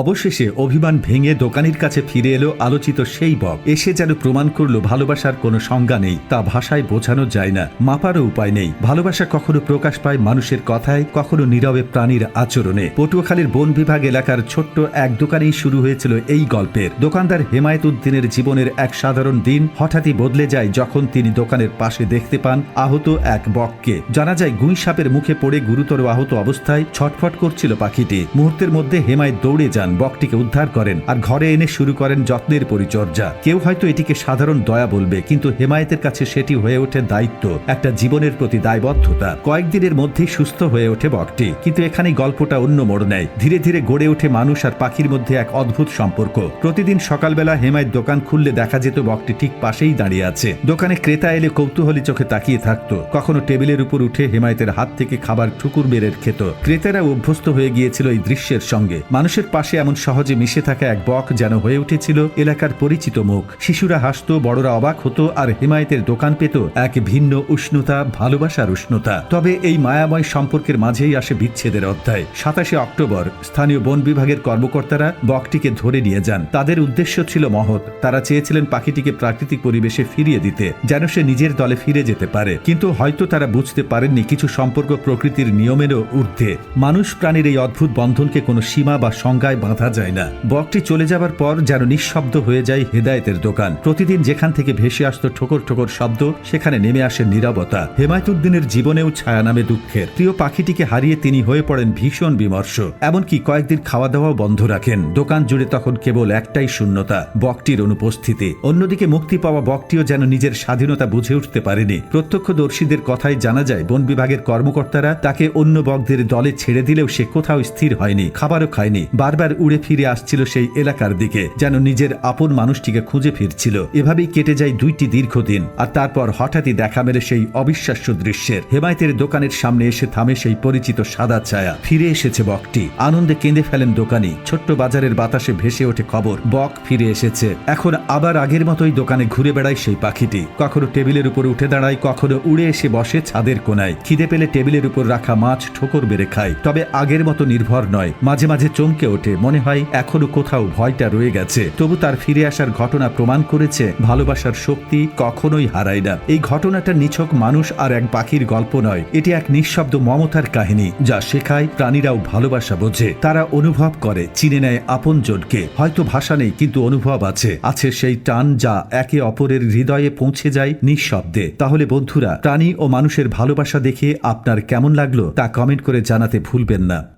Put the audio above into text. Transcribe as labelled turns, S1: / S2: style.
S1: অবশেষে অভিমান ভেঙে দোকানের কাছে ফিরে এলো আলোচিত সেই বক। এসে যেন প্রমাণ করল ভালোবাসার কোনো সংজ্ঞা নেই, তা ভাষায় বোঝানো যায় না, মাপারও উপায় নেই। ভালোবাসা কখনো প্রকাশ পায় মানুষের কথায়, কখনো নীরবে প্রাণীর আচরণে। পটুয়াখালীর বন বিভাগ এলাকার ছোট্ট এক দোকানেই শুরু হয়েছিল এই গল্পের। দোকানদার হেমায়ত উদ্দিনের জীবনের এক সাধারণ দিন হঠাৎই বদলে যায় যখন তিনি দোকানের পাশে দেখতে পান আহত এক বককে। জানা যায় গুই সাপের মুখে পড়ে গুরুতর আহত অবস্থায় ছটফট করছিল পাখিটি। মুহূর্তের মধ্যে হেমায় দৌড়ে যান, বকটিকে উদ্ধার করেন আর ঘরে এনে শুরু করেন যত্নের পরিচর্যা। কেউ হয়তো এটিকে সাধারণ দয়া বলবে, কিন্তু হেমায়েতের কাছে সেটি হয়ে ওঠে দায়িত্ব, একটা জীবনের প্রতি দায়বদ্ধতা। কয়েকদিনের মধ্যেই সুস্থ হয়ে ওঠে বকটি, কিন্তু এখানে গল্পটা অন্য মোড় নেয়। ধীরে ধীরে গড়ে ওঠে মানুষ আর পাখির মধ্যে এক অদ্ভুত সম্পর্ক। প্রতিদিন সকালবেলা হেমায়েত দোকান খুললে দেখা যেত বকটি ঠিক পাশেই দাঁড়িয়ে আছে। দোকানে ক্রেতা এলে কৌতূহলী চোখে তাকিয়ে থাকতো। কখনো টেবিলের উপর উঠে হেমায়েতের হাত থেকে খাবার ঠুকুর বেড়ে খেত। ক্রেতারা অভ্যস্ত হয়ে গিয়েছিল এই দৃশ্যের সঙ্গে। মানুষের পাশে এমন সহজে মিশে থাকা এক বক যেন হয়ে উঠেছিল এলাকার পরিচিত মুখ। শিশুরা হাসত, বড়রা অবাক হতো আর হেমায়েতের দোকান পেত এক ভিন্ন উষ্ণতা, ভালোবাসার উষ্ণতা। তবে এই মায়াময় সম্পর্কের মাঝেই আসে বিচ্ছেদের অধ্যায়। সাতাশে অক্টোবর, স্থানীয় বন বিভাগের কর্মকর্তারা বকটিকে ধরে নিয়ে যান। তাদের উদ্দেশ্য ছিল মহৎ। তারা চেয়েছিলেন পাখিটিকে প্রাকৃতিক পরিবেশে ফিরিয়ে দিতে, যেন সে নিজের দলে ফিরে যেতে পারে। কিন্তু হয়তো তারা বুঝতে পারেননি কিছু সম্পর্ক প্রকৃতির নিয়মেরও ঊর্ধ্বে। মানুষ প্রাণীর এই অদ্ভুত বন্ধনকে কোনো সীমা বা সংজ্ঞায় বাঁধা যায় না। বকটি চলে যাবার পর যেন নিঃশব্দ হয়ে যায় হেদায়েতের দোকান। প্রতিদিন যেখান থেকে ভেসে আসতো ঠোকর ঠোকর শব্দ, সেখানে নেমে আসে নীরবতা। হেমায়তুদ্দিনের জীবনেও ছায়া নামে দুঃখের। প্রিয় পাখিটিকে হারিয়ে তিনি হয়ে পড়েন ভীষণ বিমর্ষ। এমনকি কয়েকদিন খাওয়া দাওয়াও বন্ধ রাখেন। দোকান জুড়ে তখন কেবল একটাই শূন্যতা, বকটির অনুপস্থিতি। অন্যদিকে মুক্তি পাওয়া বকটিও যেন নিজের স্বাধীনতা বুঝে উঠতে পারেনি। প্রত্যক্ষদর্শীদের কথাই জানা যায়, বন বিভাগের কর্মকর্তারা তাকে অন্য বকদের দলে ছেড়ে দিলেও সে কোথাও স্থির হয়নি, খাবারও খায়নি। বারবার উড়ে ফিরে আসছিল সেই এলাকার দিকে, যেন নিজের আপন মানুষটিকে খুঁজে ফিরছিল। এভাবেই কেটে যায় দুইটি দীর্ঘদিন, আর তারপর হঠাৎই দেখা মেলে সেই অবিশ্বাস্য দৃশ্যের। হেমায়তের দোকানের সামনে এসে থামে সেই পরিচিত সাদা ছায়া। ফিরে এসেছে বকটি। আনন্দে কেঁদে ফেলেন দোকানি। ছোট্ট বাজারের বাতাসে ভেসে ওঠে খবর, বক ফিরে এসেছে। এখন আবার আগের মতোই দোকানে ঘুরে বেড়ায় সেই পাখিটি। কখনো টেবিলের উপর উঠে দাঁড়ায়, কখনো উড়ে এসে বসে ছাদের কোনায়। খিদে পেলে টেবিলের উপর রাখা মাছ ঠোকর বেড়ে খায়। তবে আগের মতো নির্ভর নয়। মাঝে মাঝে চমকে ওঠে। মনে হয় এখনও কোথাও ভয়টা রয়ে গেছে। তবু তার ফিরে আসার ঘটনা প্রমাণ করেছে, ভালোবাসার শক্তি কখনোই হারায় না। এই ঘটনাটা নিছক মানুষ আর এক পাখির গল্প নয়। এটি এক নিঃশব্দ মমতার কাহিনী, যা শেখায় প্রাণীরাও ভালোবাসা বোঝে। তারা অনুভব করে, চিনে নেয় আপনজনকে হয়তো ভাষা নেই, কিন্তু অনুভব আছে। আছে সেই টান যা একে অপরের হৃদয়ে পৌঁছে যায় নিঃশব্দে। তাহলে বন্ধুরা, প্রাণী ও মানুষের ভালোবাসা দেখে আপনার কেমন লাগল তা কমেন্ট করে জানাতে ভুলবেন না।